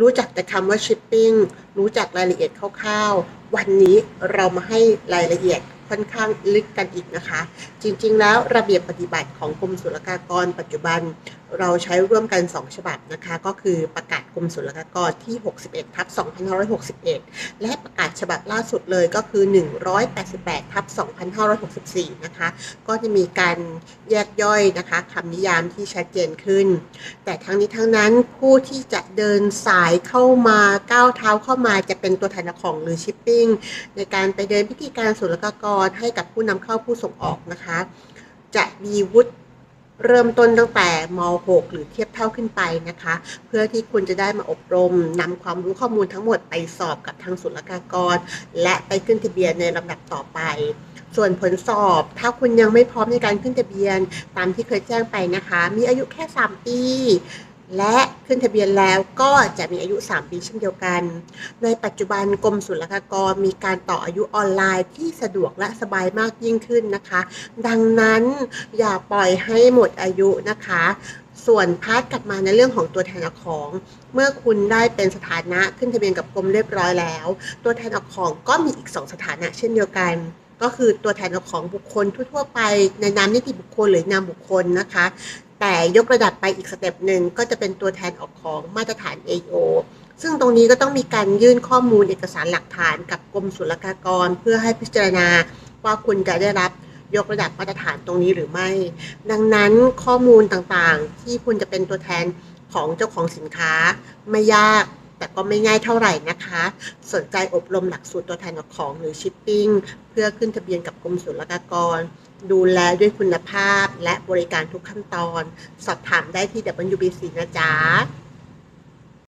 รู้จักแต่คำว่า shipping รู้จักรายละเอียดคร่าวๆ วันนี้เรามาให้รายละเอียดค่อนข้างลึกกันอีกนะคะ จริงๆ แล้วระเบียบปฏิบัติของกรมศุลกากรปัจจุบัน เราใช้ร่วมกัน 2 ฉบับนะคะ ก็คือประกาศ กรมศุลกากรที่ 61ทับ2561 และประกาศฉบับล่าสุดเลยก็คือ 188ทับ2564 นะคะ ก็จะมีการแยกย่อยนะคะคำนิยามที่ชัดเจนขึ้น แต่ทั้งนี้ทั้งนั้นผู้ที่จะเดินสายเข้ามาก้าวเท้าเข้ามาจะเป็นตัวแทนของหรือชิปปิ้งในการไปเดินพิธีการศุลกากรให้กับผู้นำเข้าผู้ส่งออกนะคะ จะมีวุฒิ เริ่มต้นตั้งแต่ม .6 หรือเทียบเท่าขึ้นไปนะคะ เพื่อที่คุณจะได้มาอบรมนำความรู้ข้อมูลทั้งหมดไปสอบกับทางศุลกากร และไปขึ้นทะเบียนในลำดับต่อไป ส่วนผลสอบ ถ้าคุณยังไม่พร้อมในการขึ้นทะเบียน ตามที่เคยแจ้งไปนะคะ มีอายุแค่ 3 ปี และขึ้นทะเบียนแล้วก็จะมีอายุ 3 ปีเช่นเดียวกัน ในปัจจุบันกรมศุลกากรมีการต่ออายุออนไลน์ที่สะดวกและสบายมากยิ่งขึ้นนะคะ ดังนั้นอย่าปล่อยให้หมดอายุนะคะ ส่วนพาร์ทกลับมาในเรื่องของตัวแทนอของ เมื่อคุณได้เป็นสถานะขึ้นทะเบียนกับกรมเรียบร้อยแล้ว ตัวแทนอของก็มีอีก 2 สถานะเช่นเดียวกันก็คือตัวแทนของบุคคลทั่วๆไปในนามนิติบุคคลหรือนามบุคคลนะคะ แต่ยกระดับไปอีกสเต็ปหนึ่งก็จะเป็นตัวแทนออกของมาตรฐาน AO ซึ่งตรงนี้ก็ต้องมีการยื่นข้อมูลเอกสารหลักฐานกับกรมศุลกากร เพื่อให้พิจารณาว่าคุณจะได้รับยกระดับมาตรฐานตรงนี้หรือไม่ ดังนั้นข้อมูลต่างๆ ที่คุณจะเป็นตัวแทนของเจ้าของสินค้าไม่ยาก แต่ก็ไม่ง่ายเท่าไหร่นะคะ สนใจอบรมหลักสูตรตัวแทนของหรือชิปปิ้ง เพื่อขึ้นทะเบียนกับกรมศุลกากร ดูแลด้วยคุณภาพและบริการทุกขั้นตอน สอบถามได้ที่ WBC นะจ๊ะ